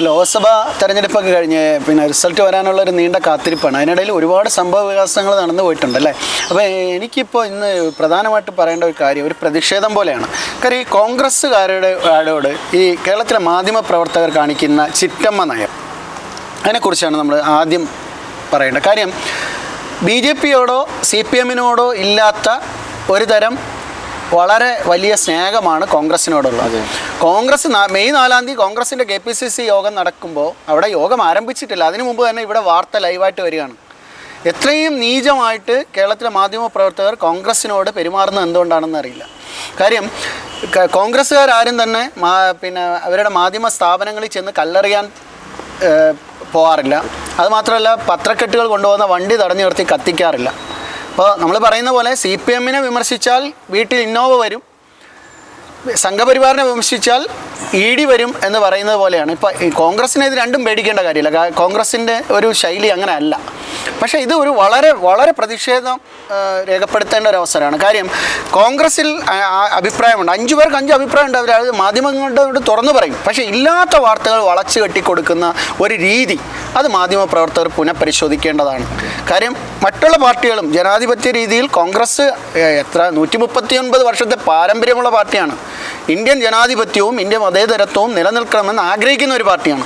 ഇപ്പോൾ ലോക്സഭാ തെരഞ്ഞെടുപ്പൊക്കെ കഴിഞ്ഞ് പിന്നെ റിസൾട്ട് വരാനുള്ള ഒരു നീണ്ട കാത്തിരിപ്പാണ്. അതിനിടയിൽ ഒരുപാട് സംഭവ വികാസങ്ങൾ നടന്നു പോയിട്ടുണ്ട് അല്ലേ? അപ്പോൾ എനിക്കിപ്പോൾ ഇന്ന് പ്രധാനമായിട്ട് പറയേണ്ട ഒരു കാര്യം ഒരു പ്രതിഷേധം പോലെയാണ്. കാര്യം ഈ കോൺഗ്രസ്സുകാരുടെ ആളോട് ഈ കേരളത്തിലെ മാധ്യമ പ്രവർത്തകർ കാണിക്കുന്ന ചിറ്റമ്മ നയം അതിനെക്കുറിച്ചാണ് നമ്മൾ ആദ്യം പറയേണ്ടത്. കാര്യം ബി ജെ പിയോടോ സി പി എമ്മിനോടോ ഇല്ലാത്ത ഒരു തരം വളരെ വലിയ സ്നേഹമാണ് കോൺഗ്രസിനോടുള്ളത്. കോൺഗ്രസ് മെയ് നാലാം തീയതി കോൺഗ്രസിന്റെ കെ പി സി സി യോഗം നടക്കുമ്പോൾ അവിടെ യോഗം ആരംഭിച്ചിട്ടില്ല. അതിനു മുമ്പ് തന്നെ ഇവിടെ വാർത്ത ലൈവായിട്ട് വരികയാണ്. എത്രയും നീചമായിട്ട് കേരളത്തിലെ മാധ്യമ പ്രവർത്തകർ കോൺഗ്രസിനോട് പെരുമാറുന്നത് എന്തുകൊണ്ടാണെന്ന് അറിയില്ല. കാര്യം കോൺഗ്രസ്സുകാർ ആരും തന്നെ പിന്നെ അവരുടെ മാധ്യമ സ്ഥാപനങ്ങളിൽ ചെന്ന് കല്ലെറിയാൻ പോകാറില്ല അതുമാത്രമല്ല പത്രക്കെട്ടുകൾ കൊണ്ടുപോകുന്ന വണ്ടി തടഞ്ഞു നിർത്തി കത്തിക്കാറില്ല. അപ്പോൾ നമ്മൾ പറയുന്ന പോലെ സി പി എമ്മിനെ വിമർശിച്ചാൽ വീട്ടിൽ ഇന്നോവ വരും സംഘപരിവാറിനെ വിമർശിച്ചാൽ ഇ ഡി വരും എന്ന് പറയുന്നത് പോലെയാണ്. ഇപ്പോൾ കോൺഗ്രസിനെ ഇത് രണ്ടും പേടിക്കേണ്ട കാര്യമില്ല. കോൺഗ്രസിന്റെ ഒരു ശൈലി അങ്ങനെ അല്ല. പക്ഷേ ഇത് ഒരു വളരെ വളരെ പ്രതിഷേധം രേഖപ്പെടുത്തേണ്ട ഒരു അവസരമാണ്. കാര്യം കോൺഗ്രസിൽ അഭിപ്രായമുണ്ട്. അഞ്ചു പേർക്ക് അഞ്ച് അഭിപ്രായമുണ്ട് അവർ അത് മാധ്യമങ്ങളോട് തുറന്നു പറയും. പക്ഷേ ഇല്ലാത്ത വാർത്തകൾ വളച്ചു കെട്ടിക്കൊടുക്കുന്ന ഒരു രീതി അത് മാധ്യമ പ്രവർത്തകർ പുനഃപരിശോധിക്കേണ്ടതാണ്. കാര്യം മറ്റുള്ള പാർട്ടികളും ജനാധിപത്യ രീതിയിൽ കോൺഗ്രസ് എത്ര നൂറ്റി വർഷത്തെ പാരമ്പര്യമുള്ള പാർട്ടിയാണ്. ഇന്ത്യൻ ജനാധിപത്യവും ഇന്ത്യൻ മതേതരത്വവും നിലനിൽക്കണമെന്ന് ആഗ്രഹിക്കുന്ന ഒരു പാർട്ടിയാണ്.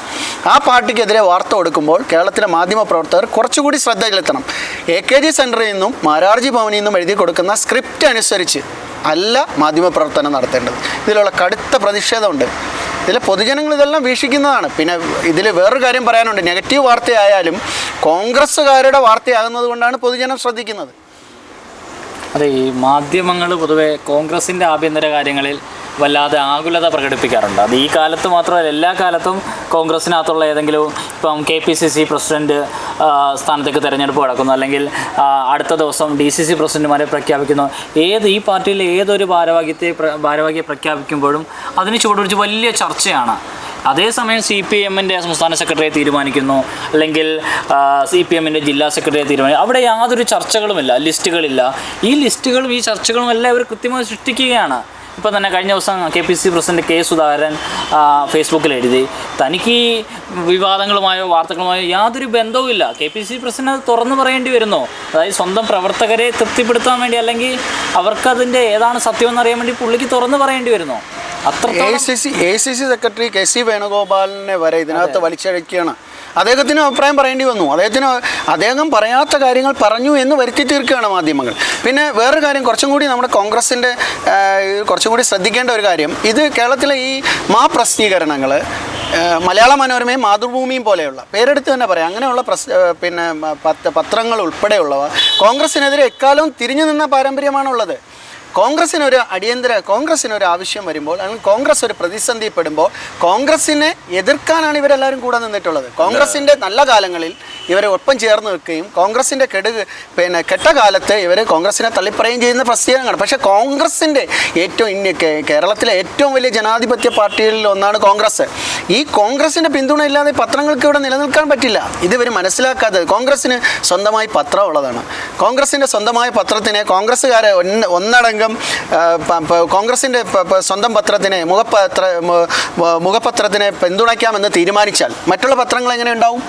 ആ പാർട്ടിക്കെതിരെ വാർത്ത കൊടുക്കുമ്പോൾ കേരളത്തിലെ മാധ്യമ പ്രവർത്തകർ കുറച്ചുകൂടി ശ്രദ്ധ ചെലുത്തണം. എ കെ ജി സെന്ററിൽ നിന്നും മാരാർജി ഭവനിൽ നിന്നും എഴുതി കൊടുക്കുന്ന സ്ക്രിപ്റ്റ് അനുസരിച്ച് അല്ല മാധ്യമ പ്രവർത്തനം നടത്തേണ്ടത്. ഇതിലുള്ള കടുത്ത പ്രതിഷേധമുണ്ട്. ഇതിലെ പൊതുജനങ്ങൾ ഇതെല്ലാം വീക്ഷിക്കുന്നതാണ്. പിന്നെ ഇതിൽ വേറൊരു കാര്യം പറയാനുണ്ട്. നെഗറ്റീവ് വാർത്തയായാലും കോൺഗ്രസ്സുകാരുടെ വാർത്തയാകുന്നത് കൊണ്ടാണ് പൊതുജനം ശ്രദ്ധിക്കുന്നത്. അതെ ഈ മാധ്യമങ്ങൾ പൊതുവെ കോൺഗ്രസിന്റെ ആഭ്യന്തര കാര്യങ്ങളിൽ വല്ലാതെ ആകുലത പ്രകടിപ്പിക്കാറുണ്ട്. അത് ഈ കാലത്ത് മാത്രമല്ല എല്ലാ കാലത്തും കോൺഗ്രസിനകത്തുള്ള ഏതെങ്കിലും ഇപ്പം K P C C president സ്ഥാനത്തേക്ക് തിരഞ്ഞെടുപ്പ് നടക്കുന്നു. അല്ലെങ്കിൽ അടുത്ത ദിവസം ഡി സി സി പ്രസിഡന്റുമാരെ പ്രഖ്യാപിക്കുന്നു. ഏത് ഈ പാർട്ടിയിലെ ഏതൊരു ഭാരവാഹിത്തെ ഭാരവാഹിയെ പ്രഖ്യാപിക്കുമ്പോഴും അതിന് ചുവടുപിടിച്ച് വലിയ ചർച്ചയാണ്. അതേസമയം സി പി എമ്മിന്റെ സംസ്ഥാന സെക്രട്ടറിയെ തീരുമാനിക്കുന്നു. അല്ലെങ്കിൽ സി പി എമ്മിന്റെ ജില്ലാ സെക്രട്ടറിയെ തീരുമാനിക്കുന്നു. അവിടെ യാതൊരു ചർച്ചകളുമില്ല ലിസ്റ്റുകളില്ല. ഈ ലിസ്റ്റുകളും ഈ ചർച്ചകളും എല്ലാം ഇവർ കൃത്യമായി സൃഷ്ടിക്കുകയാണ്. ഇപ്പോൾ തന്നെ കഴിഞ്ഞ ദിവസം K P C president K Sudhakaran ഫേസ്ബുക്കിൽ എഴുതി. തനിക്ക് വിവാദങ്ങളുമായോ വാർത്തകളുമായോ യാതൊരു ബന്ധവുമില്ല കെ പി സി പ്രസിഡന്റ് അത് തുറന്നു പറയേണ്ടി വരുന്നു. അതായത് സ്വന്തം പ്രവർത്തകരെ തൃപ്തിപ്പെടുത്താൻ വേണ്ടി അല്ലെങ്കിൽ അവർക്കതിന്റെ ഏതാണ് സത്യമെന്ന് അറിയാൻ വേണ്ടി പുള്ളിക്ക് തുറന്നു പറയേണ്ടി വരുന്നു. A C C secretary K C വേണുഗോപാലിനെ വരെ ഇതിനകത്ത് വലിച്ചഴക്കുകയാണ്. അദ്ദേഹത്തിന് അഭിപ്രായം പറയേണ്ടി വന്നു. അദ്ദേഹത്തിന് അദ്ദേഹം പറയാത്ത കാര്യങ്ങൾ പറഞ്ഞു എന്ന് വരുത്തി തീർക്കുകയാണ് മാധ്യമങ്ങൾ. പിന്നെ വേറൊരു കാര്യം കുറച്ചും കൂടി നമ്മുടെ കോൺഗ്രസിന്റെ കുറച്ചും കൂടി ശ്രദ്ധിക്കേണ്ട ഒരു കാര്യം. ഇത് കേരളത്തിലെ ഈ മാ പ്രസിദ്ധീകരണങ്ങൾ മലയാള മനോരമയും മാതൃഭൂമിയും പോലെയുള്ള പേരെടുത്ത് തന്നെ പറയാം. അങ്ങനെയുള്ള പ്രസ് പിന്നെ പത്രങ്ങൾ ഉൾപ്പെടെയുള്ളവ കോൺഗ്രസിനെതിരെ എക്കാലവും തിരിഞ്ഞു നിന്ന പാരമ്പര്യമാണുള്ളത്. കോൺഗ്രസിന് ഒരു അടിയന്തര കോൺഗ്രസിന് ഒരു ആവശ്യം വരുമ്പോൾ അല്ലെങ്കിൽ കോൺഗ്രസ് ഒരു പ്രതിസന്ധിപ്പെടുമ്പോൾ കോൺഗ്രസിനെ എതിർക്കാനാണ് ഇവരെല്ലാവരും കൂടെ നിന്നിട്ടുള്ളത്. കോൺഗ്രസിന്റെ നല്ല കാലങ്ങളിൽ ഇവരെ ഒപ്പം ചേർന്ന് നിൽക്കുകയും കോൺഗ്രസിന്റെ കെടു പിന്നെ കെട്ട കാലത്ത് ഇവർ കോൺഗ്രസിനെ തള്ളിപ്പറയുകയും ചെയ്യുന്ന പ്രസിദ്ധീകരണങ്ങൾ പക്ഷേ കോൺഗ്രസിന്റെ ഏറ്റവും കേരളത്തിലെ ഏറ്റവും വലിയ ജനാധിപത്യ പാർട്ടികളിൽ ഒന്നാണ് കോൺഗ്രസ് ഈ കോൺഗ്രസിന്റെ പിന്തുണ ഇല്ലാതെ പത്രങ്ങൾക്ക് ഇവിടെ നിലനിൽക്കാൻ പറ്റില്ല. ഇത് ഇവർ മനസ്സിലാക്കാത്തത് കോൺഗ്രസിന് സ്വന്തമായി പത്രം ഉള്ളതാണ് കോൺഗ്രസിന്റെ സ്വന്തമായ പത്രത്തിനെ കോൺഗ്രസ്സുകാരെ ഒന്ന് ഒന്നടങ്കം പ- കോൺഗ്രസിന്റെ സ്വന്തം പത്രത്തിനെ മുഖപത്ര മുഖപത്രത്തിനെ പിന്തുണയ്ക്കാമെന്ന് തീരുമാനിച്ചാൽ മറ്റുള്ള പത്രങ്ങൾ എങ്ങനെ ഉണ്ടാവും?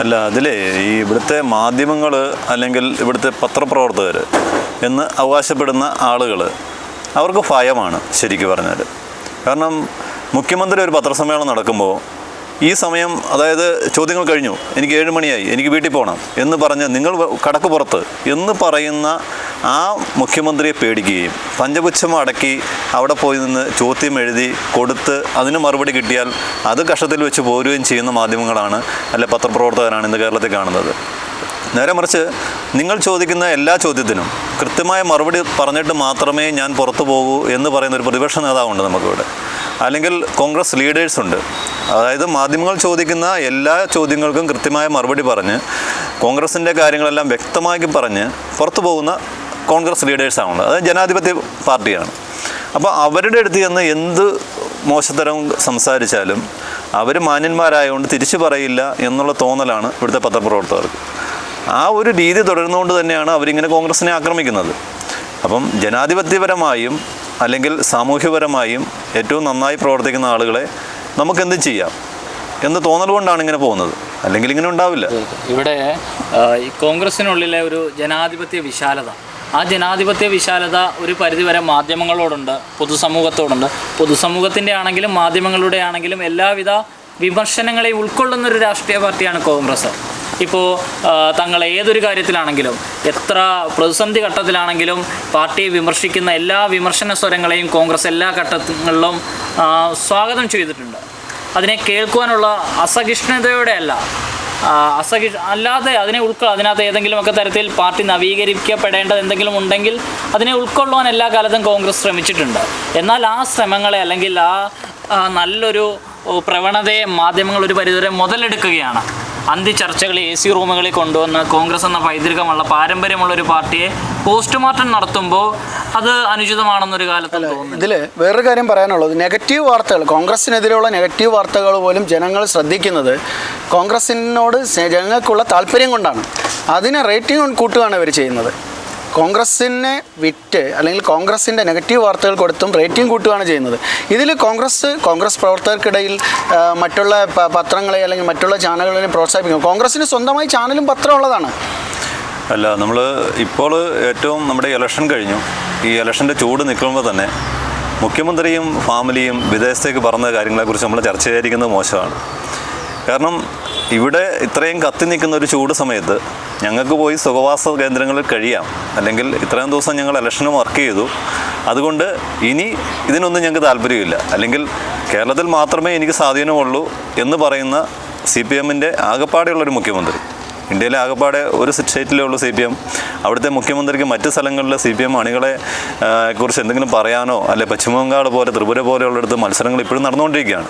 അല്ല അതിലേ ഈ ഇവിടുത്തെ മാധ്യമങ്ങൾ അല്ലെങ്കിൽ ഇവിടുത്തെ പത്രപ്രവർത്തകർ എന്ന് അവകാശപ്പെടുന്ന ആളുകൾ അവർക്ക് ഭയമാണ് ശരിക്കും പറഞ്ഞാൽ കാരണം മുഖ്യമന്ത്രി ഒരു പത്രസമ്മേളനം നടക്കുമ്പോൾ ഈ സമയം അതായത് ചോദ്യങ്ങൾ കഴിഞ്ഞു എനിക്ക് ഏഴ് മണിയായി എനിക്ക് വീട്ടിൽ പോകണം എന്ന് പറഞ്ഞ് നിങ്ങൾ കടക്ക് പുറത്ത് എന്ന് പറയുന്ന ആ മുഖ്യമന്ത്രിയെ പേടിക്കുകയും പഞ്ചപുച്ഛം അടക്കി അവിടെ പോയി നിന്ന് ചോദ്യം എഴുതി കൊടുത്ത് അതിന് മറുപടി കിട്ടിയാൽ അത് കഷ്ടത്തിൽ വെച്ച് പോരുകയും ചെയ്യുന്ന മാധ്യമങ്ങളാണ് അല്ലെ പത്രപ്രവർത്തകരാണ് ഇന്ന് കേരളത്തിൽ കാണുന്നത്. നേരെ മറിച്ച് നിങ്ങൾ ചോദിക്കുന്ന എല്ലാ ചോദ്യത്തിനും കൃത്യമായ മറുപടി പറഞ്ഞിട്ട് മാത്രമേ ഞാൻ പുറത്തു പോകൂ എന്ന് പറയുന്ന ഒരു പ്രതിപക്ഷ നേതാവുണ്ട് നമുക്കിവിടെ. അല്ലെങ്കിൽ കോൺഗ്രസ് ലീഡേഴ്സ് ഉണ്ട്. അതായത് മാധ്യമങ്ങൾ ചോദിക്കുന്ന എല്ലാ ചോദ്യങ്ങൾക്കും കൃത്യമായ മറുപടി പറഞ്ഞ് കോൺഗ്രസിന്റെ കാര്യങ്ങളെല്ലാം വ്യക്തമാക്കി പറഞ്ഞ് പുറത്തു പോകുന്ന കോൺഗ്രസ് ലീഡേഴ്സാണുള്ളത്. അത് ജനാധിപത്യ പാർട്ടിയാണ്. അപ്പോൾ അവരുടെ അടുത്ത് ചെന്ന് എന്ത് മോശത്തരം സംസാരിച്ചാലും അവർ മാന്യന്മാരായതുകൊണ്ട് തിരിച്ചു പറയില്ല എന്നുള്ള തോന്നലാണ് ഇവിടുത്തെ പത്രപ്രവർത്തകർക്ക്. ആ ഒരു രീതി തുടരുന്നതുകൊണ്ട് തന്നെയാണ് അവരിങ്ങനെ കോൺഗ്രസിനെ ആക്രമിക്കുന്നത്. അപ്പം ജനാധിപത്യപരമായും അല്ലെങ്കിൽ സാമൂഹ്യപരമായും ഏറ്റവും നന്നായി പ്രവർത്തിക്കുന്ന ആളുകളെ നമുക്കെന്തും ചെയ്യാം? എന്ന് തോന്നൽ കൊണ്ടാണ് ഇങ്ങനെ പോകുന്നത്. അല്ലെങ്കിൽ ഇങ്ങനെ ഉണ്ടാവില്ല. ഇവിടെ ഈ കോൺഗ്രസിനുള്ളിലെ ഒരു ജനാധിപത്യ വിശാലത ആ ജനാധിപത്യ വിശാലത ഒരു പരിധിവരെ മാധ്യമങ്ങളോടുണ്ട് പൊതുസമൂഹത്തോടുണ്ട്. പൊതുസമൂഹത്തിന്റെ ആണെങ്കിലും മാധ്യമങ്ങളുടെ ആണെങ്കിലും എല്ലാവിധ വിമർശനങ്ങളെ ഉൾക്കൊള്ളുന്ന ഒരു രാഷ്ട്രീയ പാർട്ടിയാണ് കോൺഗ്രസ്. ഇപ്പോൾ തങ്ങൾ ഏതൊരു കാര്യത്തിലാണെങ്കിലും എത്ര പ്രതിസന്ധി ഘട്ടത്തിലാണെങ്കിലും പാർട്ടിയെ വിമർശിക്കുന്ന എല്ലാ വിമർശന സ്വരങ്ങളെയും കോൺഗ്രസ് എല്ലാ ഘട്ടങ്ങളിലും സ്വാഗതം ചെയ്തിട്ടുണ്ട്. അതിനെ കേൾക്കുവാനുള്ള അസഹിഷ്ണുതയോടെ അല്ല ആ, അസഹി അല്ലാതെ അതിനെ ഉൾക്കൊ അതിനകത്ത് ഏതെങ്കിലുമൊക്കെ തരത്തിൽ പാർട്ടി നവീകരിക്കപ്പെടേണ്ടത് എന്തെങ്കിലും ഉണ്ടെങ്കിൽ അതിനെ ഉൾക്കൊള്ളുവാൻ എല്ലാ കാലത്തും കോൺഗ്രസ് ശ്രമിച്ചിട്ടുണ്ട്. എന്നാൽ ആ ശ്രമങ്ങളെ അല്ലെങ്കിൽ ആ, നല്ലൊരു പ്രവണതയെ മാധ്യമങ്ങൾ ഒരു പരിധിവരെ മുതലെടുക്കുകയാണ്. അന്തി ചർച്ചകൾ എ സി റൂമുകളിൽ കൊണ്ടുവന്ന് കോൺഗ്രസ് എന്ന പൈതൃകമുള്ള പാരമ്പര്യമുള്ള ഒരു പാർട്ടിയെ പോസ്റ്റ്മോർട്ടം നടത്തുമ്പോൾ അത് അനുചിതമാണെന്നൊരു കാലത്ത് ഇതിൽ വേറൊരു കാര്യം പറയാനുള്ളത്. നെഗറ്റീവ് വാർത്തകൾ കോൺഗ്രസിനെതിരെയുള്ള നെഗറ്റീവ് വാർത്തകൾ പോലും ജനങ്ങൾ ശ്രദ്ധിക്കുന്നത് കോൺഗ്രസിനോട് സ്നേ- ജനങ്ങൾക്കുള്ള താല്പര്യം കൊണ്ടാണ്. അതിനെ റേറ്റിംഗ് കൂട്ടുകയാണ് ഇവർ ചെയ്യുന്നത്. കോൺഗ്രസിനെ വിറ്റ് അല്ലെങ്കിൽ കോൺഗ്രസിന്റെ നെഗറ്റീവ് വാർത്തകൾ കൊടുത്തും റേറ്റിംഗ് കൂട്ടുകയാണ് ചെയ്യുന്നത്. ഇതിൽ കോൺഗ്രസ് കോൺഗ്രസ് പ്രവർത്തകർക്കിടയിൽ മറ്റുള്ള പത്രങ്ങളെ അല്ലെങ്കിൽ മറ്റുള്ള ചാനലുകളെ പ്രോത്സാഹിപ്പിക്കും കോൺഗ്രസിന് സ്വന്തമായി ചാനലും പത്രം ഉള്ളതാണ്. അല്ല നമ്മൾ ഇപ്പോൾ ഏറ്റവും നമ്മുടെ ഇലക്ഷൻ കഴിഞ്ഞു. ഈ ഇലക്ഷന്റെ ചൂട് നിൽക്കുമ്പോൾ തന്നെ മുഖ്യമന്ത്രിയും ഫാമിലിയും വിദേശത്തേക്ക് പറഞ്ഞ കാര്യങ്ങളെക്കുറിച്ച് നമ്മൾ ചർച്ച ചെയ്യാതിരിക്കുന്നത് മോശമാണ്. കാരണം ഇവിടെ ഇത്രയും കത്തി നിൽക്കുന്ന ഒരു ചൂട് സമയത്ത് ഞങ്ങൾക്ക് പോയി സുഖവാസ കേന്ദ്രങ്ങളിൽ കഴിയാം. അല്ലെങ്കിൽ ഇത്രയും ദിവസം ഞങ്ങൾ ഇലക്ഷന് വർക്ക് ചെയ്തു. അതുകൊണ്ട് ഇനി ഇതിനൊന്നും ഞങ്ങൾക്ക് താല്പര്യമില്ല. അല്ലെങ്കിൽ കേരളത്തിൽ മാത്രമേ എനിക്ക് സ്വാധീനമുള്ളൂ എന്ന് പറയുന്ന സി പി എമ്മിന്റെ ആകെപ്പാടെയുള്ളൊരു മുഖ്യമന്ത്രി. ഇന്ത്യയിലെ ആകെപ്പാടെ ഒരു സ്റ്റേറ്റിലേ ഉള്ളൂ സി പി എം. അവിടുത്തെ മുഖ്യമന്ത്രിക്ക് മറ്റ് സ്ഥലങ്ങളിലെ സി പി എം അണികളെ കുറിച്ച് എന്തെങ്കിലും പറയാനോ അല്ലെ പശ്ചിമ ബംഗാൾ പോലെ ത്രിപുര പോലെയുള്ളിടത്ത് മത്സരങ്ങൾ ഇപ്പോഴും നടന്നുകൊണ്ടിരിക്കുകയാണ്.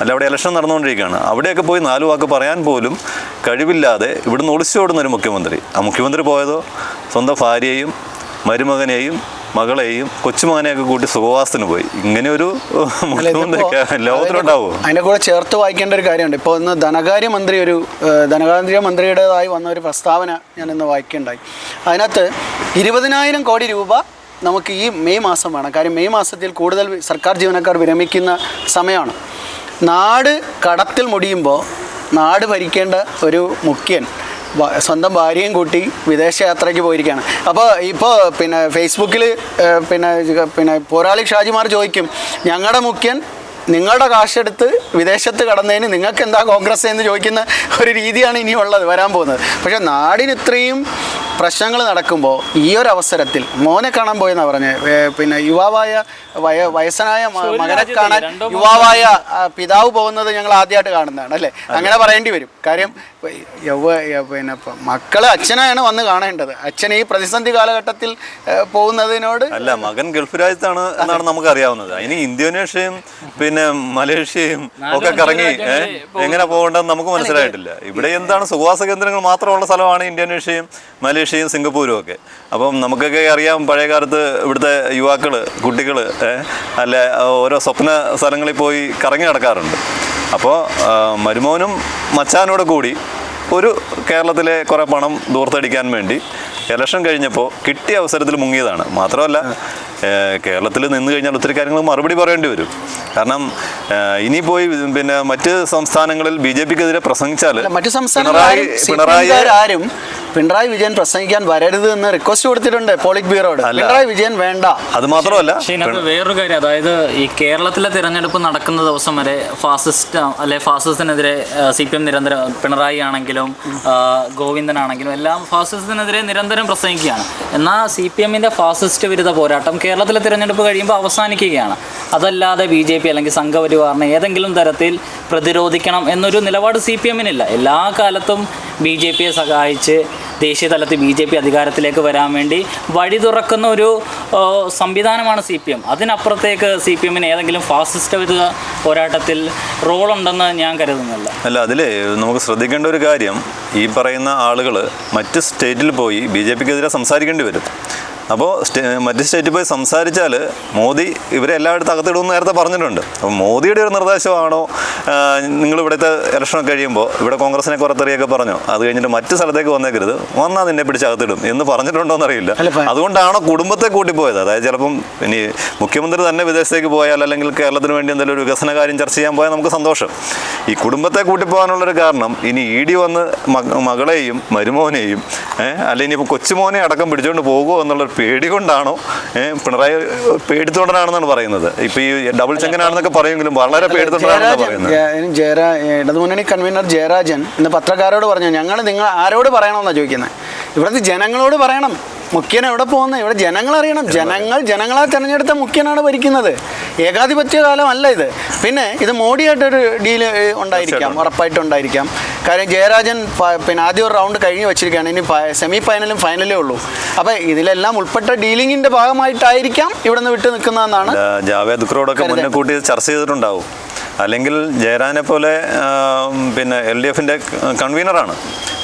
അല്ല അവിടെ ഇലക്ഷൻ നടന്നുകൊണ്ടിരിക്കുകയാണ്. അവിടെയൊക്കെ പോയി നാല് വാക്ക് പറയാൻ പോലും കഴിവില്ലാതെ ഇവിടുന്ന് ഒളിച്ചോടുന്ന ഒരു മുഖ്യമന്ത്രി. ആ മുഖ്യമന്ത്രി പോയതോ സ്വന്തം ഭാര്യയെയും മരുമകനെയും മകളെയും കൊച്ചുമകനെയൊക്കെ കൂട്ടി സുഖവാസത്തിന് പോയി. ഇങ്ങനെ ഒരു മുഖ്യമന്ത്രിക്ക് ലോകത്തിലുണ്ടാവുമോ അതിന്റെ കൂടെ ചേർത്ത് വായിക്കേണ്ട ഒരു കാര്യമുണ്ട്. ഇപ്പോൾ ഇന്ന് ധനകാര്യമന്ത്രി ഒരു ധനകാര്യ മന്ത്രിയുടേതായി വന്ന ഒരു പ്രസ്താവന ഞാൻ ഇന്ന് വായിക്കുകയുണ്ടായി. അതിനകത്ത് ഇരുപതിനായിരം കോടി രൂപ നമുക്ക് ഈ മെയ് മാസം വേണം. കാര്യം മെയ് മാസത്തിൽ കൂടുതൽ സർക്കാർ ജീവനക്കാർ വിരമിക്കുന്ന സമയമാണ്. നാട് കടത്തിൽ മുടിയുമ്പോൾ നാട് ഭരിക്കേണ്ട ഒരു മുഖ്യൻ സ്വന്തം ഭാര്യയും കൂട്ടി വിദേശയാത്രയ്ക്ക് പോയിരിക്കുകയാണ് അപ്പോൾ ഇപ്പോൾ പിന്നെ ഫേസ്ബുക്കിൽ പിന്നെ പിന്നെ പോരാളി ഷാജിമാർ ചോദിക്കും ഞങ്ങളുടെ മുഖ്യൻ നിങ്ങളുടെ കാശെടുത്ത് വിദേശത്ത് കടന്നതിന് നിങ്ങൾക്ക് എന്താ കോൺഗ്രസ് എന്ന് ചോദിക്കുന്ന ഒരു രീതിയാണ് ഇനിയുള്ളത് വരാൻ പോകുന്നത്. പക്ഷേ നാടിന് ഇത്രയും പ്രശ്നങ്ങൾ നടക്കുമ്പോൾ ഈ ഒരു അവസരത്തിൽ മോനെ കാണാൻ പോയെന്നാണ് പറഞ്ഞ്. പിന്നെ യുവാവായ വയ വയസ്സനായ മകനെ കാണാൻ യുവാവായ പിതാവ് പോകുന്നത് ഞങ്ങൾ ആദ്യമായിട്ട് കാണുന്നതാണ് അല്ലേ? അങ്ങനെ പറയേണ്ടി വരും. കാര്യം യൗവ പിന്നെ മക്കൾ അച്ഛനെയാണ് വന്ന് കാണേണ്ടത്. അച്ഛൻ ഈ പ്രതിസന്ധി കാലഘട്ടത്തിൽ പോകുന്നതിനോട് അല്ല മകൻ ഗൾഫ് രാജ്യത്താണ് എന്നാണ് നമുക്ക് അറിയാവുന്നത് അതിന് ഇന്തോനേഷ്യയും പിന്നെ മലേഷ്യയും ഒക്കെ കറങ്ങി എങ്ങനെ പോകേണ്ടതെന്ന് നമുക്ക് മനസ്സിലായിട്ടില്ല. ഇവിടെ എന്താണ് സുഖവാസ കേന്ദ്രങ്ങൾ മാത്രമുള്ള സ്ഥലമാണ് ഇന്തോനേഷ്യയും മലേഷ്യയും സിംഗപ്പൂരും ഒക്കെ. അപ്പം നമുക്കൊക്കെ അറിയാം പഴയ കാലത്ത് ഇവിടുത്തെ യുവാക്കൾ കുട്ടികൾ അല്ല ഓരോ സ്വപ്ന സ്ഥലങ്ങളിൽ പോയി കറങ്ങി നടക്കാറുണ്ട്. അപ്പോൾ മരുമോനും മച്ചാനോട് കൂടി ഒരു കേരളത്തിലെ കുറേ പണം ദൂർത്തടിക്കാൻ വേണ്ടി ഇലക്ഷൻ കഴിഞ്ഞപ്പോൾ കിട്ടിയ അവസരത്തിൽ മുങ്ങിയതാണ്. മാത്രമല്ല കേരളത്തിൽ നിന്ന് കഴിഞ്ഞാൽ ഒത്തിരി കാര്യങ്ങൾ മറുപടി പറയേണ്ടി വരും. കാരണം ഇനി പോയി പിന്നെ മറ്റ് സംസ്ഥാനങ്ങളിൽ ബി ജെ പിക്കെതിരെ പ്രസംഗിച്ചാൽ മറ്റു പിണറായി പിണറായി ആരും പിണറായി വിജയൻ പ്രസംഗിക്കാൻ വരരുത് എന്ന് റിക്വസ്റ്റ് കൊടുത്തിട്ടുണ്ട് പോളിക് ബ്യൂറോട് പിണറായി വിജയൻ വേണ്ട. അത് മാത്രമല്ല വേറൊരു കാര്യം അതായത് ഈ കേരളത്തിലെ തിരഞ്ഞെടുപ്പ് നടക്കുന്ന ദിവസം വരെ ഫാസിസ്റ്റ് അല്ലെ ഫാസിസത്തിനെതിരെ സി പി എം നിരന്തരം പിണറായി ആണെങ്കിലും ഗോവിന്ദനാണെങ്കിലും എല്ലാം ഫാസിസത്തിനെതിരെ നിരന്തരം പ്രസംഗിക്കുകയാണ്. എന്നാൽ സി പി എമ്മിന്റെ ഫാസിസ്റ്റ് വിരുദ്ധ പോരാട്ടം കേരളത്തിലെ തിരഞ്ഞെടുപ്പ് കഴിയുമ്പോൾ അവസാനിക്കുകയാണ്. അതല്ലാതെ ബി ജെ പി അല്ലെങ്കിൽ സംഘപരിവാറിനെ ഏതെങ്കിലും തരത്തിൽ പ്രതിരോധിക്കണം എന്നൊരു നിലപാട് സി പി എമ്മിനില്ല. എല്ലാ കാലത്തും ബി ജെ പിയെ സഹായിച്ച് ദേശീയ തലത്തിൽ ബി ജെ പി അധികാരത്തിലേക്ക് വരാൻ വേണ്ടി വഴി തുറക്കുന്ന ഒരു സംവിധാനമാണ് സി പി എം. അതിനപ്പുറത്തേക്ക് സി പി എമ്മിന് ഏതെങ്കിലും ഫാസിസ്റ്റ് വിധ പോരാട്ടത്തിൽ റോൾ റോളുണ്ടെന്ന് ഞാൻ കരുതുന്നില്ല. അല്ല അതിൽ നമുക്ക് ശ്രദ്ധിക്കേണ്ട ഒരു കാര്യം ഈ പറയുന്ന ആളുകൾ മറ്റ് സ്റ്റേറ്റിൽ പോയി ബി ജെ പിക്കെതിരെ സംസാരിക്കേണ്ടി വരും. അപ്പോൾ മറ്റ് സ്റ്റേറ്റിൽ പോയി സംസാരിച്ചാൽ മോദി ഇവരെ എല്ലായിടത്തും അകത്തിടുമെന്ന് നേരത്തെ പറഞ്ഞിട്ടുണ്ട്. അപ്പോൾ മോദിയുടെ ഒരു നിർദ്ദേശമാണോ? നിങ്ങൾ ഇവിടുത്തെ ഇലക്ഷൻ കഴിയുമ്പോൾ ഇവിടെ കോൺഗ്രസിനെ പുറത്തെറിയൊക്കെ പറഞ്ഞു? അത് കഴിഞ്ഞിട്ട് മറ്റു സ്ഥലത്തേക്ക് വന്നേക്കരുത്. വന്നാൽ നിന്നെ പിടിച്ച് അകത്തിടും എന്ന് പറഞ്ഞിട്ടുണ്ടോ എന്നറിയില്ല. അതുകൊണ്ടാണോ കുടുംബത്തെ കൂട്ടിപ്പോയത്? അതായത് ചിലപ്പം ഇനി മുഖ്യമന്ത്രി തന്നെ വിദേശത്തേക്ക് പോയാൽ അല്ലെങ്കിൽ കേരളത്തിന് വേണ്ടി എന്തെങ്കിലും ഒരു വികസന കാര്യം ചർച്ച ചെയ്യാൻ പോയാൽ നമുക്ക് സന്തോഷം. ഈ കുടുംബത്തെ കൂട്ടിപ്പോകാനുള്ളൊരു കാരണം ഇനി ഇ ഡി വന്ന് മക- മകളെയും മരുമോനെയും അല്ലെങ്കിൽ ഇനിയിപ്പോൾ കൊച്ചുമോനെ അടക്കം പിടിച്ചുകൊണ്ട് പോകുമോ എന്നുള്ളൊരു പേടി കൊണ്ടാണോ പിണറായി പേടിത്തോണ്ടനാണെന്നാണ് പറയുന്നത്. ഇപ്പൊ ഈ ഡബിൾ ചെങ്കനാണെന്നൊക്കെ പറയുമെങ്കിലും വളരെ പേടിത്തോണ്ടനാണെന്നാണ് ജയരാജൻ പറയുന്നത്. ജയരാ ഇടതുമുന്നണി കൺവീനർ ജയരാജൻ ഇന്ന് പത്രക്കാരോട് പറഞ്ഞു ഞങ്ങൾ നിങ്ങൾ ആരോട് പറയണമെന്നാണ് ചോദിക്കുന്നത് ഇവിടുത്തെ ജനങ്ങളോട് പറയണം. മുഖ്യൻ എവിടെ പോകുന്നത് ഇവിടെ ജനങ്ങൾ അറിയണം. ജനങ്ങൾ ജനങ്ങളെ തിരഞ്ഞെടുത്ത മുഖ്യനാണ് ഭരിക്കുന്നത്. ഏകാധിപത്യ കാലമല്ല ഇത്. പിന്നെ ഇത് മോഡിയായിട്ടൊരു ഡീൽ ഉണ്ടായിരിക്കാം ഉറപ്പായിട്ടും ഉണ്ടായിരിക്കാം. കാര്യം ജയരാജൻ പിന്നെ ആദ്യം ഒരു റൗണ്ട് കഴിഞ്ഞ് വെച്ചിരിക്കുകയാണ്. ഇനി സെമി ഫൈനലും ഫൈനലേ ഉള്ളൂ. അപ്പോൾ ഇതിലെല്ലാം ഉൾപ്പെട്ട ഡീലിംഗിന്റെ ഭാഗമായിട്ടായിരിക്കാം ഇവിടെ നിന്ന് വിട്ടു നിൽക്കുന്നതെന്നാണ് ജാവേദ് ഉക്രോടൊക്കെ മുന്നേ കൂട്ടി ചർച്ച ചെയ്തിട്ടുണ്ടാവും. അല്ലെങ്കിൽ ജയരാജനെ പോലെ പിന്നെ എൽ ഡി എഫിന്റെ കൺവീനറാണ്.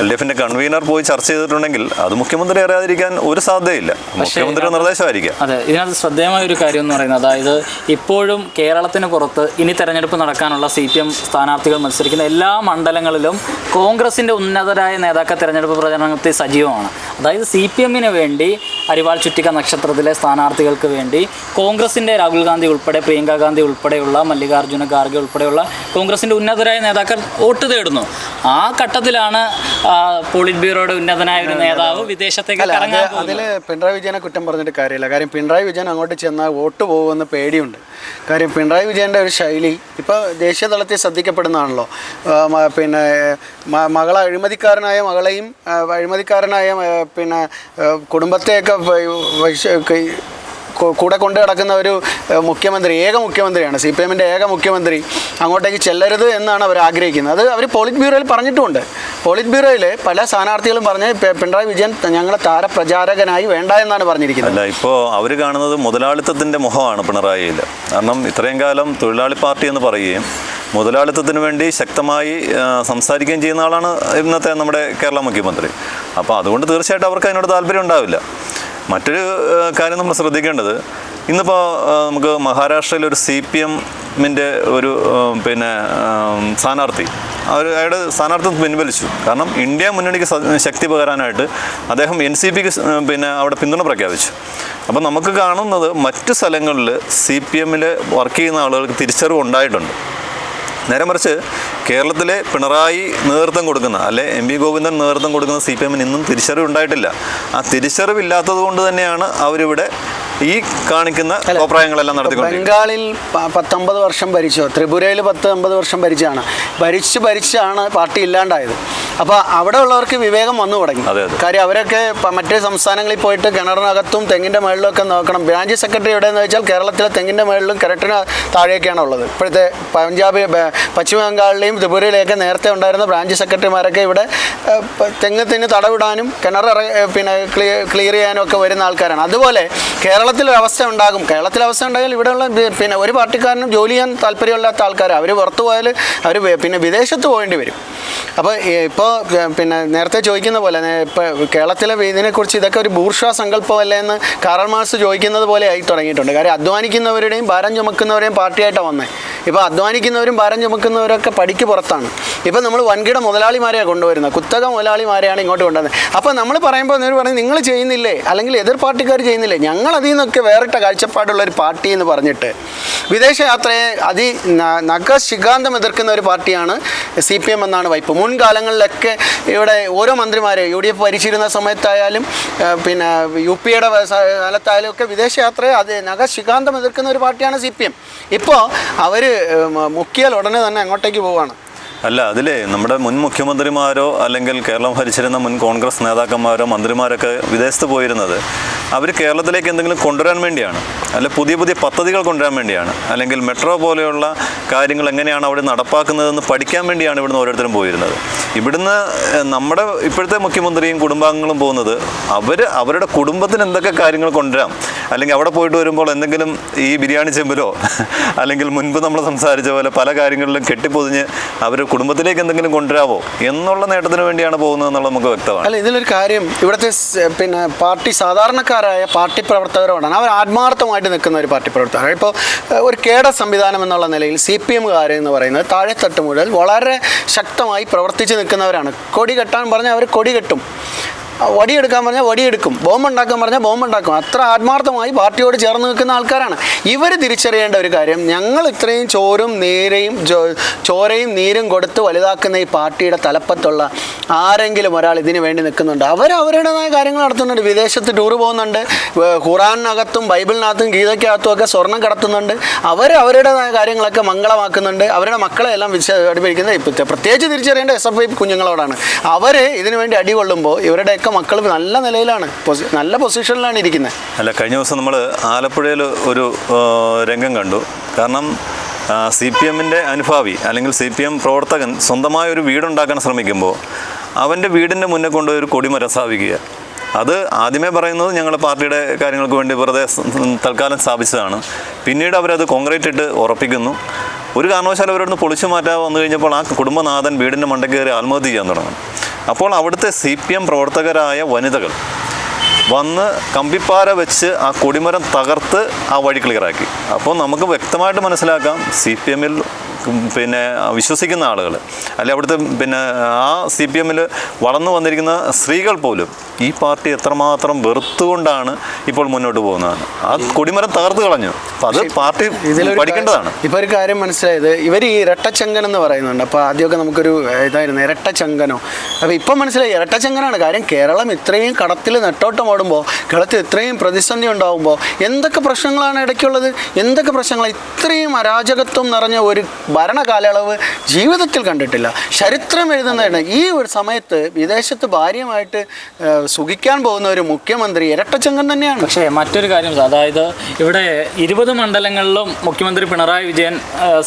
എൽ ഡി എഫിന്റെ കൺവീനർ പോയി ചർച്ച ചെയ്തിട്ടുണ്ടെങ്കിൽ അത് മുഖ്യമന്ത്രി അറിയാതിരിക്കാൻ ഒരു സാധ്യതയില്ല. മുഖ്യമന്ത്രിയുടെ നിർദ്ദേശമായിരിക്കാം. അതെ ഇതിനകത്ത് ശ്രദ്ധേയമായ ഒരു കാര്യം എന്ന് പറയുന്നത് അതായത് ഇപ്പോഴും കേരളത്തിന് പുറത്ത് ഇനി തെരഞ്ഞെടുപ്പ് നടക്കാനുള്ള സി പി എം സ്ഥാനാർത്ഥികൾ മത്സരിക്കുന്ന എല്ലാ മണ്ഡലങ്ങളിലും കോൺഗ്രസിന്റെ ഉന്നതരായ നേതാക്കൾ തെരഞ്ഞെടുപ്പ് പ്രചരണത്തിൽ സജീവമാണ്. അതായത് സി പി എമ്മിന് വേണ്ടി അരിവാൾ ചുറ്റിക്ക നക്ഷത്രത്തിലെ സ്ഥാനാർത്ഥികൾക്ക് വേണ്ടി കോൺഗ്രസിന്റെ രാഹുൽ ഗാന്ധി ഉൾപ്പെടെ പ്രിയങ്ക ഗാന്ധി ഉൾപ്പെടെയുള്ള മല്ലികാർജുന ഖാർഗെ ഉൾപ്പെടെയുള്ള കോൺഗ്രസിന്റെ ഉന്നതരായ നേതാക്കൾ വോട്ട് തേടുന്നു. ആ ഘട്ടത്തിലാണ് പോളിറ്റ് ബ്യൂറോയുടെ ഉന്നതനായ ഒരു നേതാവ് വിദേശത്തേക്ക് അതിൽ പിണറായി വിജയനെ കുറ്റം പറഞ്ഞിട്ട് കാര്യമില്ല. കാര്യം പിണറായി വിജയൻ അങ്ങോട്ട് ചെന്നാൽ വോട്ട് പോകുമെന്ന് പേടിയുണ്ട്. കാര്യം പിണറായി വിജയന്റെ ഒരു ശൈലി ഇപ്പോൾ ദേശീയ തലത്തിൽ ശ്രദ്ധിക്കപ്പെടുന്നതാണല്ലോ. പിന്നെ മകളെ അഴിമതിക്കാരനായ മകളെയും അഴിമതിക്കാരനായ പിന്നെ കുടുംബത്തെയൊക്കെ കൂടെ കൊണ്ട് കിടക്കുന്ന ഒരു മുഖ്യമന്ത്രി ഏക മുഖ്യമന്ത്രിയാണ് സി പി എമ്മിന്റെ ഏക മുഖ്യമന്ത്രി അങ്ങോട്ടേക്ക് ചെല്ലരുത് എന്നാണ് അവർ ആഗ്രഹിക്കുന്നത്. അത് അവർ പോളിറ്റ് ബ്യൂറോയിൽ പറഞ്ഞിട്ടുമുണ്ട്. പോളിറ്റ് ബ്യൂറോയിൽ പല സ്ഥാനാർത്ഥികളും പറഞ്ഞ് പിണറായി വിജയൻ ഞങ്ങളെ താരപ്രചാരകനായി വേണ്ട എന്നാണ് പറഞ്ഞിരിക്കുന്നത്. അല്ല ഇപ്പോൾ അവർ കാണുന്നത് മുതലാളിത്തത്തിന്റെ മുഖമാണ് പിണറായിയിൽ കാരണം ഇത്രയും കാലം തൊഴിലാളി പാർട്ടി എന്ന് പറയുകയും മുതലാളിത്തത്തിന് വേണ്ടി ശക്തമായി സംസാരിക്കുകയും ചെയ്യുന്ന ആളാണ് ഇന്നത്തെ നമ്മുടെ കേരള മുഖ്യമന്ത്രി. അപ്പോൾ അതുകൊണ്ട് തീർച്ചയായിട്ടും അവർക്ക് അതിനോട് താല്പര്യം ഉണ്ടാവില്ല. മറ്റൊരു കാര്യം നമ്മൾ ശ്രദ്ധിക്കേണ്ടത് ഇന്നിപ്പോൾ നമുക്ക് മഹാരാഷ്ട്രയിൽ ഒരു സി പി എമ്മിന്റെ ഒരു പിന്നെ സ്ഥാനാർത്ഥി അവർ അയാളുടെ സ്ഥാനാർത്ഥി പിൻവലിച്ചു. കാരണം ഇന്ത്യ മുന്നണിക്ക് ശക്തി പകരാനായിട്ട് അദ്ദേഹം എൻ സി പിക്ക് പിന്നെ അവിടെ പിന്തുണ പ്രഖ്യാപിച്ചു. അപ്പം നമുക്ക് കാണുന്നത് മറ്റു സ്ഥലങ്ങളിൽ സി പി എമ്മിൽ വർക്ക് ചെയ്യുന്ന ആളുകൾക്ക് തിരിച്ചറിവ് ഉണ്ടായിട്ടുണ്ട്. നേരെ മറിച്ച് കേരളത്തിലെ പിണറായി നേതൃത്വം കൊടുക്കുന്ന അല്ലെ എം വി ഗോവിന്ദൻ നേതൃത്വം കൊടുക്കുന്ന സി പി എമ്മിന് ഇന്നും തിരിച്ചറിവ് ഉണ്ടായിട്ടില്ല. ആ തിരിച്ചറിവില്ലാത്തത് കൊണ്ട് തന്നെയാണ് അവരിവിടെ ഈ കാണിക്കുന്ന അഭിപ്രായങ്ങളെല്ലാം നടത്തിക്കൊണ്ട് ബംഗാളിൽ പത്തൊമ്പത് വർഷം ഭരിച്ചു? ത്രിപുരയിൽ പത്ത് അമ്പത് വർഷം ഭരിച്ചാണ് ഭരിച്ച് ഭരിച്ചാണ് പാർട്ടി ഇല്ലാണ്ടായത്. അപ്പോൾ അവിടെ ഉള്ളവർക്ക് വിവേകം വന്നു തുടങ്ങി. കാര്യം അവരൊക്കെ മറ്റേ സംസ്ഥാനങ്ങളിൽ പോയിട്ട് കിണറിനകത്തും തെങ്ങിന്റെ മുകളിലും ഒക്കെ നോക്കണം. ബ്രാഞ്ച് സെക്രട്ടറി എവിടെയെന്ന് വെച്ചാൽ കേരളത്തിലെ തെങ്ങിന്റെ മുകളിലും കിണറ്റിന് താഴെയൊക്കെയാണ് ഉള്ളത്. ഇപ്പോഴത്തെ പഞ്ചാബ് പശ്ചിമ ബംഗാളിലെയും ത്രിപുരയിലെയൊക്കെ നേരത്തെ ഉണ്ടായിരുന്ന ബ്രാഞ്ച് സെക്രട്ടറിമാരൊക്കെ ഇവിടെ തെങ്ങത്തിന് തടവിടാനും കിണർ പിന്നെ ക്ലിയർ ചെയ്യാനും ഒക്കെ വരുന്ന ആൾക്കാരാണ്. അതുപോലെ കേരളത്തിലൊരവസ്ഥ ഉണ്ടാകും. കേരളത്തിൽ അവസ്ഥ ഉണ്ടായാൽ ഇവിടെയുള്ള പിന്നെ ഒരു പാർട്ടിക്കാരനും ജോലി ചെയ്യാൻ താല്പര്യമില്ലാത്ത ആൾക്കാർ അവർ പുറത്തു പോയാൽ അവർ പിന്നെ വിദേശത്ത് പോകേണ്ടി വരും. അപ്പോൾ ഇപ്പോൾ പിന്നെ നേരത്തെ ചോദിക്കുന്ന പോലെ ഇപ്പോൾ കേരളത്തിലെ ഇതിനെക്കുറിച്ച് ഇതൊക്കെ ഒരു ബൂർഷാ സങ്കല്പമല്ലേ എന്ന് കാറൽ മാർസ് ചോദിക്കുന്നത് പോലെ ആയി തുടങ്ങിയിട്ടുണ്ട്. കാര്യം അധ്വാനിക്കുന്നവരുടെയും ഭാരം ചുമക്കുന്നവരെയും പാർട്ടിയായിട്ടാണ് വന്നത് ഇപ്പോൾ അധ്വാനിക്കുന്നവരും ഭാരം ചുമക്കുന്നവരൊക്കെ പടിക്ക് പുറത്താണ്. ഇപ്പോൾ നമ്മൾ വൻകിട മുതലാളിമാരെയാണ് കൊണ്ടുവരുന്നത്. കുത്തക മുതലാളിമാരെയാണ് ഇങ്ങോട്ട് കൊണ്ടുവന്നത് അപ്പോൾ നമ്മൾ പറയുമ്പോൾ അവർ പറഞ്ഞു നിങ്ങൾ ചെയ്യുന്നില്ലേ? അല്ലെങ്കിൽ എതിർ പാർട്ടിക്കാർ ചെയ്യുന്നില്ലേ? ഞങ്ങൾ അതിൽ നിന്നൊക്കെ വേറിട്ട കാഴ്ചപ്പാടുള്ള ഒരു പാർട്ടി എന്ന് പറഞ്ഞിട്ട് വിദേശയാത്രയെ അതി നഗ ശിഖാന്തം എതിർക്കുന്ന ഒരു പാർട്ടിയാണ് സി പി എം എന്നാണ് വൈപ്പ്. മുൻകാലങ്ങളിലൊക്കെ ഇവിടെ ഓരോ മന്ത്രിമാരെ യു ഡി എഫ് ഭരിച്ചിരുന്ന സമയത്തായാലും പിന്നെ യു പിയുടെ കാലത്തായാലും ഒക്കെ വിദേശയാത്രയെ അത് നഖശിഖാന്തം എതിർക്കുന്ന ഒരു പാർട്ടിയാണ് സി പി എം. ഇപ്പോൾ അവർ മുക്കിയാൽ ഉടനെ തന്നെ അങ്ങോട്ടേക്ക് പോവുകയാണ് അല്ല അതിലേ നമ്മുടെ മുൻ മുഖ്യമന്ത്രിമാരോ അല്ലെങ്കിൽ കേരളം ഭരിച്ചിരുന്ന മുൻ കോൺഗ്രസ് നേതാക്കന്മാരോ മന്ത്രിമാരൊക്കെ വിദേശത്ത് പോയിരുന്നത് അവർ കേരളത്തിലേക്ക് എന്തെങ്കിലും കൊണ്ടുവരാൻ വേണ്ടിയാണ്. അല്ല പുതിയ പുതിയ പദ്ധതികൾ കൊണ്ടുവരാൻ വേണ്ടിയാണ്. അല്ലെങ്കിൽ മെട്രോ പോലെയുള്ള കാര്യങ്ങൾ എങ്ങനെയാണ് അവിടെ നടപ്പാക്കുന്നതെന്ന് പഠിക്കാൻ വേണ്ടിയാണ് ഇവിടുന്ന് ഓരോരുത്തരും പോയിരുന്നത്. ഇവിടുന്ന് നമ്മുടെ ഇപ്പോഴത്തെ മുഖ്യമന്ത്രിയും കുടുംബാംഗങ്ങളും പോകുന്നത് അവർ അവരുടെ കുടുംബത്തിന് എന്തൊക്കെ കാര്യങ്ങൾ കൊണ്ടുവരാം. അല്ലെങ്കിൽ അവിടെ പോയിട്ട് വരുമ്പോൾ എന്തെങ്കിലും ഈ ബിരിയാണി ചെമ്പിലോ അല്ലെങ്കിൽ മുൻപ് നമ്മൾ സംസാരിച്ച പോലെ പല കാര്യങ്ങളിലും കെട്ടിപ്പൊതിഞ്ഞ് അവർ കുടുംബത്തിലേക്ക് എന്തെങ്കിലും കൊണ്ടുവരാവോ എന്നുള്ള നേട്ടത്തിന് വേണ്ടിയാണ് പോകുന്നത് എന്നുള്ളത് നമുക്ക് വ്യക്തമാണ്. അല്ല ഇതിലൊരു കാര്യം ഇവിടുത്തെ പിന്നെ പാർട്ടി സാധാരണക്കാരായ പാർട്ടി പ്രവർത്തകരോടാണ് അവർ ആത്മാർത്ഥമായിട്ട് നിൽക്കുന്ന ഒരു പാർട്ടി പ്രവർത്തകർ ഇപ്പോൾ ഒരു കേട സംവിധാനം എന്നുള്ള നിലയിൽ സി പി എന്ന് പറയുന്നത് താഴെത്തട്ട് മുതൽ വളരെ ശക്തമായി പ്രവർത്തിച്ച് നിൽക്കുന്നവരാണ്. കൊടി കെട്ടാൻ പറഞ്ഞാൽ അവർ കൊടി കെട്ടും. വടിയെടുക്കാൻ പറഞ്ഞാൽ വടിയെടുക്കും. ബോംബ് ഉണ്ടാക്കാൻ പറഞ്ഞാൽ ബോംബ് ഉണ്ടാക്കും അത്ര ആത്മാർത്ഥമായി പാർട്ടിയോട് ചേർന്ന് നിൽക്കുന്ന ആൾക്കാരാണ്. ഇവർ തിരിച്ചറിയേണ്ട ഒരു കാര്യം ഞങ്ങൾ ഇത്രയും ചോരും നീരയും ചോരയും നീരും കൊടുത്ത് വലുതാക്കുന്ന ഈ പാർട്ടിയുടെ തലപ്പത്തുള്ള ആരെങ്കിലും ഒരാൾ ഇതിന് വേണ്ടി നിൽക്കുന്നുണ്ട്. അവർ അവരുടേതായ കാര്യങ്ങൾ നടത്തുന്നുണ്ട്. വിദേശത്ത് ടൂർ പോകുന്നുണ്ട്. ഖുറാനകത്തും ബൈബിളിനകത്തും ഗീതയ്ക്കകത്തും ഒക്കെ സ്വർണം കടത്തുന്നുണ്ട്. അവർ അവരുടേതായ കാര്യങ്ങളൊക്കെ മംഗളമാക്കുന്നുണ്ട്. അവരുടെ മക്കളെ എല്ലാം ഇപ്പം പ്രത്യേകിച്ച് തിരിച്ചറിയേണ്ട എസ് എഫ് ഐ കുഞ്ഞുങ്ങളോടാണ്. അവർ ഇതിനുവേണ്ടി അടികൊള്ളുമ്പോൾ ഇവരുടെയൊക്കെ മക്കൾ നല്ല നിലയിലാണ്. നല്ല പൊസിഷനിലാണ് ഇരിക്കുന്നത് അല്ല കഴിഞ്ഞ ദിവസം നമ്മൾ ആലപ്പുഴയിൽ ഒരു രംഗം കണ്ടു. കാരണം സി പി എമ്മിന്റെ അനുഭാവി അല്ലെങ്കിൽ സി പി എം പ്രവർത്തകൻ സ്വന്തമായ ഒരു വീടുണ്ടാക്കാൻ ശ്രമിക്കുമ്പോൾ അവന്റെ വീടിന്റെ മുന്നേ കൊണ്ട് ഒരു കൊടിമരം സ്ഥാപിക്കുക. അത് ആദ്യമേ പറയുന്നത് ഞങ്ങൾ പാർട്ടിയുടെ കാര്യങ്ങൾക്ക് വേണ്ടി വെറുതെ തൽക്കാലം സ്ഥാപിച്ചതാണ്. പിന്നീട് അവരത് കോൺക്രീറ്റ് ഇട്ട് ഉറപ്പിക്കുന്നു. ഒരു കാരണവശാലും അവരോട് പൊളിച്ചു മാറ്റാൻ വന്നു കഴിഞ്ഞപ്പോൾ ആ കുടുംബനാഥൻ വീടിന്റെ മണ്ടയ്ക്ക് കയറി ആത്മഹത്യ ചെയ്യാൻ തുടങ്ങും. അപ്പോൾ അവിടുത്തെ സി പി എം പ്രവർത്തകരായ വനിതകൾ വന്ന് കമ്പിപ്പാര വെച്ച് ആ കൊടിമരം തകർത്ത് ആ വഴി ക്ലിയറാക്കി അപ്പോൾ നമുക്ക് വ്യക്തമായിട്ട് മനസ്സിലാക്കാം സി പി എമ്മിൽ പിന്നെ വിശ്വസിക്കുന്ന ആളുകൾ. അല്ലെ അവിടുത്തെ പിന്നെ ആ സി പി എമ്മിൽ വളർന്നു വന്നിരിക്കുന്ന സ്ത്രീകൾ പോലും ഈ പാർട്ടി എത്രമാത്രം വെറുത്തുകൊണ്ടാണ് ഇപ്പോൾ മുന്നോട്ട് പോകുന്നതാണ് ആ കൊടിമരം തകർത്ത് കളഞ്ഞു. അപ്പോൾ അത് പാർട്ടി പഠിക്കേണ്ടതാണ്. ഇപ്പോൾ ഒരു കാര്യം മനസ്സിലായത് ഇവർ ഈ ഇരട്ടച്ചങ്കൻ എന്ന് പറയുന്നുണ്ട്. അപ്പോൾ ആദ്യമൊക്കെ നമുക്കൊരു ഇതായിരുന്നു ഇരട്ടച്ചങ്കനോ. അപ്പോൾ ഇപ്പം മനസ്സിലായി ഇരട്ടച്ചങ്കനാണ്. കാര്യം കേരളം ഇത്രയും കടത്തിൽ നെട്ടോട്ടം ഓടുമ്പോൾ കേരളത്തിൽ ഇത്രയും പ്രതിസന്ധി ഉണ്ടാകുമ്പോൾ എന്തൊക്കെ പ്രശ്നങ്ങളാണ് ഇടയ്ക്കുള്ളത്? എന്തൊക്കെ പ്രശ്നങ്ങൾ ഇത്രയും അരാജകത്വം നിറഞ്ഞ ഒരു ഭരണ കാലയളവ് ജീവിതത്തിൽ കണ്ടിട്ടില്ല. ചരിത്രം എഴുതുന്നതാണ്. ഈ ഒരു സമയത്ത് വിദേശത്ത് ഭാര്യയുമായിട്ട് സുഖിക്കാൻ പോകുന്ന ഒരു മുഖ്യമന്ത്രി ഇരട്ടച്ചങ്കൻ തന്നെയാണ്. പക്ഷേ മറ്റൊരു കാര്യം അതായത് ഇവിടെ ഇരുപത് മണ്ഡലങ്ങളിലും മുഖ്യമന്ത്രി പിണറായി വിജയൻ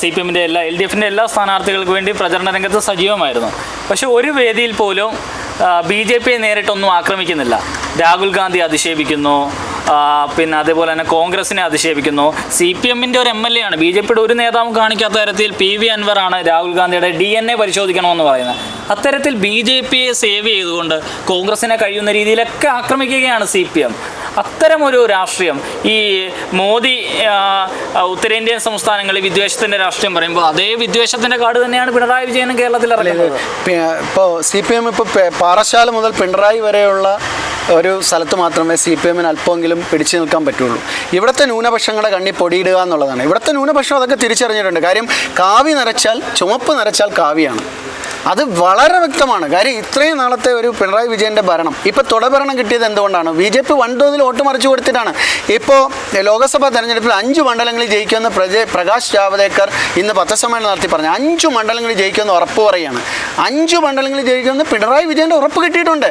സി പി എമ്മിന്റെ എല്ലാ എൽ ഡി എഫിന്റെ എല്ലാ സ്ഥാനാർത്ഥികൾക്ക് വേണ്ടി പ്രചരണ രംഗത്ത് സജീവമായിരുന്നു. പക്ഷേ ഒരു വേദിയിൽ പോലും ബി ജെ പിയെ നേരിട്ടൊന്നും ആക്രമിക്കുന്നില്ല. രാഹുൽ ഗാന്ധി അധിക്ഷേപിക്കുന്നു. പിന്നെ അതേപോലെ തന്നെ കോൺഗ്രസിനെ അധിക്ഷേപിക്കുന്നു. സി പി എമ്മിന്റെ ഒരു എം എൽ എ ആണ്. ബി ജെ പിയുടെ ഒരു നേതാവും കാണിക്കാത്ത തരത്തിൽ പി വി അൻവർ ആണ് രാഹുൽ ഗാന്ധിയുടെ ഡി എൻ എ പരിശോധിക്കണമെന്ന് പറയുന്നത്. അത്തരത്തിൽ ബി ജെ പിയെ സേവ് ചെയ്തുകൊണ്ട് കോൺഗ്രസിനെ കഴിയുന്ന രീതിയിലൊക്കെ ആക്രമിക്കുകയാണ് സി പി എം. അത്തരമൊരു രാഷ്ട്രീയം. ഈ മോദി ഉത്തരേന്ത്യൻ സംസ്ഥാനങ്ങളിൽ വിദ്വേഷത്തിന്റെ രാഷ്ട്രീയം പറയുമ്പോൾ അതേ വിദ്വേഷത്തിന്റെ കാട് തന്നെയാണ് പിണറായി വിജയനും കേരളത്തിൽ ഇറക്കുന്നത്. ഇപ്പോൾ സി പി എം ഇപ്പോൾ പാറശാല മുതൽ പിണറായി വരെയുള്ള ഒരു സ്ഥലത്ത് മാത്രമേ സി പി എമ്മിന് അല്പമെങ്കിലും പിടിച്ചു നിൽക്കാൻ പറ്റുള്ളൂ. ഇവിടുത്തെ ന്യൂനപക്ഷങ്ങളുടെ കണ്ണി പൊടിയിടുക എന്നുള്ളതാണ്. ഇവിടുത്തെ ന്യൂനപക്ഷം അതൊക്കെ തിരിച്ചറിഞ്ഞിട്ടുണ്ട്. കാര്യം കാവി നിറച്ചാൽ ചുമപ്പ് നിറച്ചാൽ കാവിയാണ്. അത് വളരെ വ്യക്തമാണ്. കാര്യം ഇത്രയും നാളത്തെ ഒരു പിണറായി വിജയന്റെ ഭരണം. ഇപ്പോൾ തുടഭരണം കിട്ടിയത് എന്തുകൊണ്ടാണ്? ബി ജെ പി വൻതോതിൽ വോട്ട് മറിച്ചു കൊടുത്തിട്ടാണ്. ഇപ്പോൾ ലോക്സഭാ തെരഞ്ഞെടുപ്പിൽ അഞ്ച് മണ്ഡലങ്ങളിൽ ജയിക്കുമെന്ന് പ്രകാശ് ജാവദേക്കർ ഇന്ന് പത്രസമ്മേളനം നടത്തി പറഞ്ഞു. അഞ്ച് മണ്ഡലങ്ങളിൽ ജയിക്കുമെന്ന് ഉറപ്പ് പറയുകയാണ്. അഞ്ച് മണ്ഡലങ്ങളിൽ ജയിക്കുമെന്ന് പിണറായി വിജയന്റെ ഉറപ്പ് കിട്ടിയിട്ടുണ്ട്.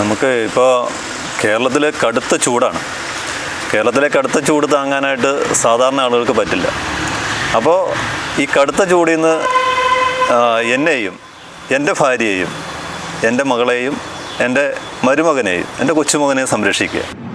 നമുക്ക് ഇപ്പോൾ കേരളത്തിലെ കടുത്ത ചൂടാണ്. കേരളത്തിലെ കടുത്ത ചൂട് താങ്ങാനായിട്ട് സാധാരണ ആളുകൾക്ക് പറ്റില്ല. അപ്പോൾ ഈ കടുത്ത ചൂടിൽ നിന്ന് എന്നെയും എന്റെ ഭാര്യയെയും എന്റെ മകളെയും എന്റെ മരുമകനെയും എന്റെ കൊച്ചുമകനെയും സംരക്ഷിക്കുക.